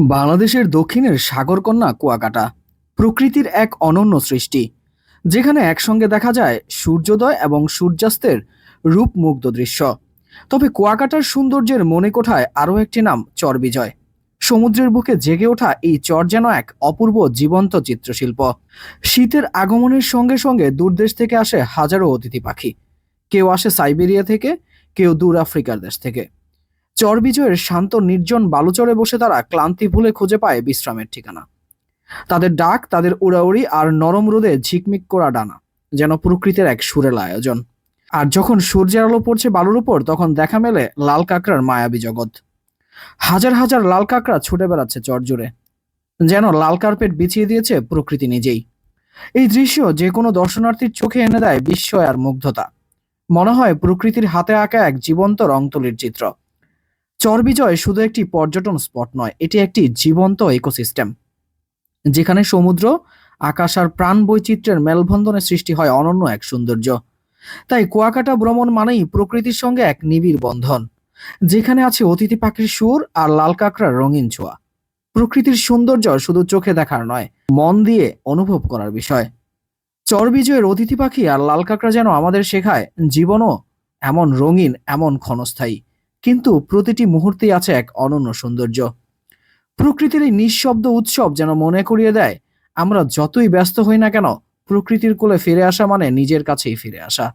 বাংলাদেশের দক্ষিণের সাগরকন্যা কুয়াকাটা, প্রকৃতির এক অনন্য সৃষ্টি, যেখানে একসঙ্গে দেখা যায় সূর্যোদয় এবং সূর্যাস্তের রূপমুগ্ধ দৃশ্য। তবে কুয়াকাটার সৌন্দর্যের মনে কোঠায় আরও একটি নাম, চরবিজয়। সমুদ্রের বুকে জেগে ওঠা এই চর যেন এক অপূর্ব জীবন্ত চিত্রশিল্প। শীতের আগমনের সঙ্গে সঙ্গে দূরদেশ থেকে আসে হাজারো অতিথি পাখি। কেউ আসে সাইবেরিয়া থেকে, কেউ দূর আফ্রিকার দেশ থেকে। চরবিজয়ের শান্ত, নির্জন বালুচরে বসে তারা ক্লান্তি ভুলে খুঁজে পায় বিশ্রামের ঠিকানা। তাদের ডাক, তাদের উড়াউড়ি আর নরম রোদে ঝিকমিক করা ডানা, যেন প্রকৃতির এক সুরেল আয়োজন। আর যখন সূর্যের আলো পড়ছে বালুর উপর, তখন দেখা মেলে লাল কাঁকড়ার মায়াবী জগৎ। হাজার হাজার লাল কাঁকড়া ছুটে বেড়াচ্ছে চর জুড়ে, যেন লাল কার্পেট বিছিয়ে দিয়েছে প্রকৃতি নিজেই। এই দৃশ্য যে কোনো দর্শনার্থীর চোখে এনে দেয় বিস্ময় আর মুগ্ধতা। মনে হয় প্রকৃতির হাতে আঁকা এক জীবন্ত রংতুলির চিত্র। চরবিজয় শুধু একটি পর্যটন স্পট নয়, এটি একটি জীবন্ত ইকোসিস্টেম যেখানে সমুদ্র, আকাশ আর প্রাণ বৈচিত্র্যের মেলবন্ধনে সৃষ্টি হয় অনন্য এক সৌন্দর্য। তাই কুয়াকাটা ভ্রমণ মানেই প্রকৃতির সঙ্গে এক নিবিড় বন্ধন, যেখানে আছে অতিথি পাখির সুর আর লাল কাঁকড়ার রঙিন ছোঁয়া। প্রকৃতির সৌন্দর্য শুধু চোখে দেখার নয়, মন দিয়ে অনুভব করার বিষয়। চরবিজয়ের অতিথি পাখি আর লাল কাঁকড়া যেন আমাদের শেখায়, জীবনও এমন রঙিন, এমন ক্ষণস্থায়ী। কিন্তু প্রতিটি মুহূর্তেই আছে এক অনন্য সৌন্দর্য। প্রকৃতির এই নিঃশব্দ উৎসব যেন মনে করিয়ে দেয়, আমরা যতই ব্যস্ত হই না কেন, প্রকৃতির কোলে ফিরে আসা মানে নিজের কাছেই ফিরে আসা।